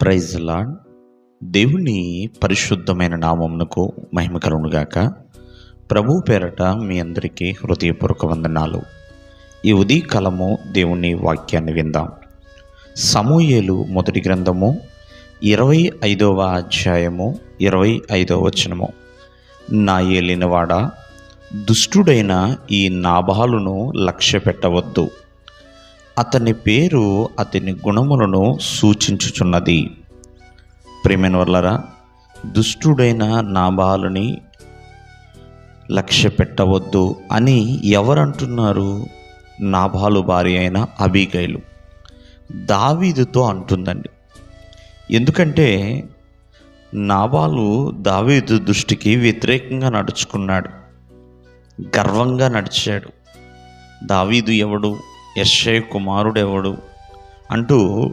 Praise lord దేవుని పరిశుద్ధమైన నామమునకు మహిమ కలుగునుగాక ప్రభు పేరట మీ అందరికీ హృదయపూర్వక వందనాలు. ఈ ఉదయకాలము దేవుని వాక్యాన్ని విందాం. సమూయేలు మొదటి గ్రంథము ఇరవై ఐదవ అధ్యాయము ఇరవై ఐదవ వచనము. నా ఏలినవాడా దుష్టుడైన ఈ నాభాలును లక్ష్య పెట్టవద్దు అతని పేరు అతని గుణములను సూచించుచున్నది. ప్రేమైన వల్లరా దుష్టుడైన నాబాలుని లక్ష్య పెట్టవద్దు అని ఎవరంటున్నారు? నాబాలు భార్య అయిన అబీగైలు. దావీదుతో అంటుందండి. ఎందుకంటే నాబాలు దావీదు దృష్టికి వ్యతిరేకంగా నడుచుకున్నాడు. గర్వంగా నడిచాడు. దావీదు ఎవడు? యశ్ఐ కుమారుడెవడు? అంటూ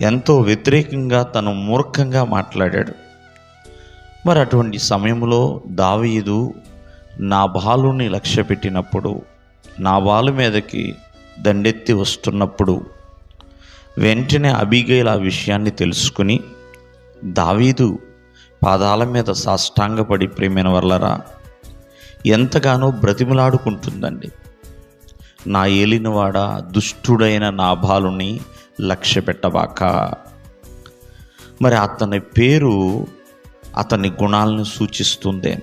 ఎంతో వ్యతిరేకంగా తను మూర్ఖంగా మాట్లాడాడు. మరి అటువంటి సమయంలో దావీదు నా బాలుని లక్ష్య పెట్టినప్పుడు నా బాలు మీదకి దండెత్తి వస్తున్నప్పుడు వెంటనే అబిగైల్ ఆ విషయాన్ని తెలుసుకుని దావీదు పాదాల మీద సాష్టాంగపడి ప్రేమైన వల్లరా ఎంతగానో బ్రతిమలాడుకుంటుందండి. నా ఏలినవాడ దుష్టుడైన నాభాలుని లక్ష్య పెట్టబాక మరి అతని పేరు అతని గుణాలను సూచిస్తుంది.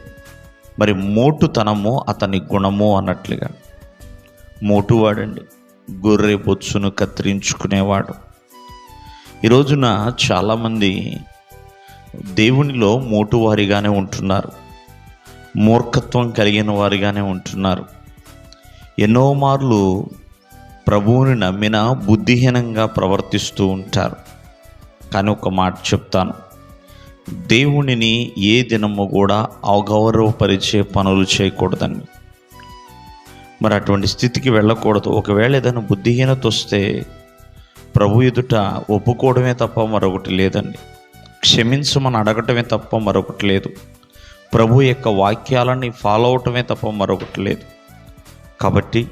మరి మోటుతనము అతని గుణము అన్నట్లుగా. మోటువాడండి గొర్రె బొచ్చును కత్తిరించుకునేవాడు. ఈ రోజున చాలామంది దేవునిలో మోటువారిగానే ఉంటున్నారు. మూర్ఖత్వం కలిగిన వారిగానే ఉంటున్నారు. ఎన్నో మార్లు ప్రభువుని నమ్మిన బుద్ధిహీనంగా ప్రవర్తిస్తూ ఉంటారు. కానీ ఒక మాట చెప్తాను. దేవునిని ఏ దినము కూడా అగౌరవపరిచే పనులు చేయకూడదండి. మరి అటువంటి స్థితికి వెళ్ళకూడదు. ఒకవేళ ఏదైనా బుద్ధిహీనత వస్తే ప్రభు ఎదుట ఒప్పుకోవడమే తప్ప మరొకటి లేదండి. క్షమించమని అడగటమే తప్ప మరొకటి లేదు. ప్రభు యొక్క వాక్యాలని ఫాలో అవటమే తప్ప మరొకటి లేదు. కాబట్టి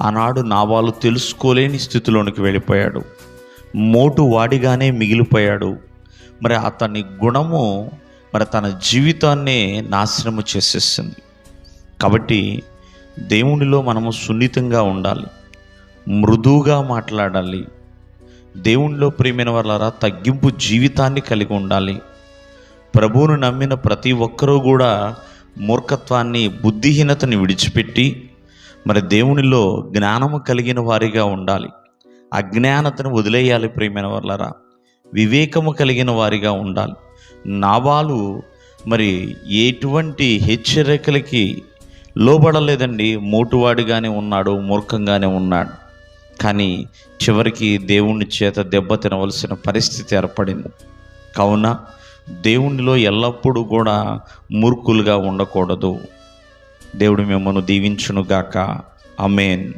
ఆనాడు నావాలు తెలుసుకోలేని స్థితిలోనికి వెళ్ళిపోయాడు. మోటు వాడిగానే మిగిలిపోయాడు. మరి అతని గుణము మరి తన జీవితాన్నే నాశనము చేసేసింది. కాబట్టి దేవునిలో మనము సున్నితంగా ఉండాలి. మృదువుగా మాట్లాడాలి. దేవునిలో ప్రేమైన వాళ్ళరా తగ్గింపు జీవితాన్ని కలిగి ఉండాలి. ప్రభువును నమ్మిన ప్రతి ఒక్కరూ కూడా మూర్ఖత్వాన్ని బుద్ధిహీనతని విడిచిపెట్టి మరి దేవునిలో జ్ఞానము కలిగిన వారిగా ఉండాలి. అజ్ఞానతను వదిలేయాలి ప్రియమైన వాళ్ళరా వివేకము కలిగిన వారిగా ఉండాలి. నాబాలు మరి ఎటువంటి హెచ్చరికలకి లోబడలేదండి. మోటువాడిగానే ఉన్నాడు మూర్ఖంగానే ఉన్నాడు. కానీ చివరికి దేవుని చేత దెబ్బ తినవలసిన పరిస్థితి ఏర్పడింది. కావున దేవునిలో ఎల్లప్పుడూ కూడా మూర్ఖులుగా ఉండకూడదు. దేవుడు మిమ్మల్ని దీవించునుగాక. అమేన్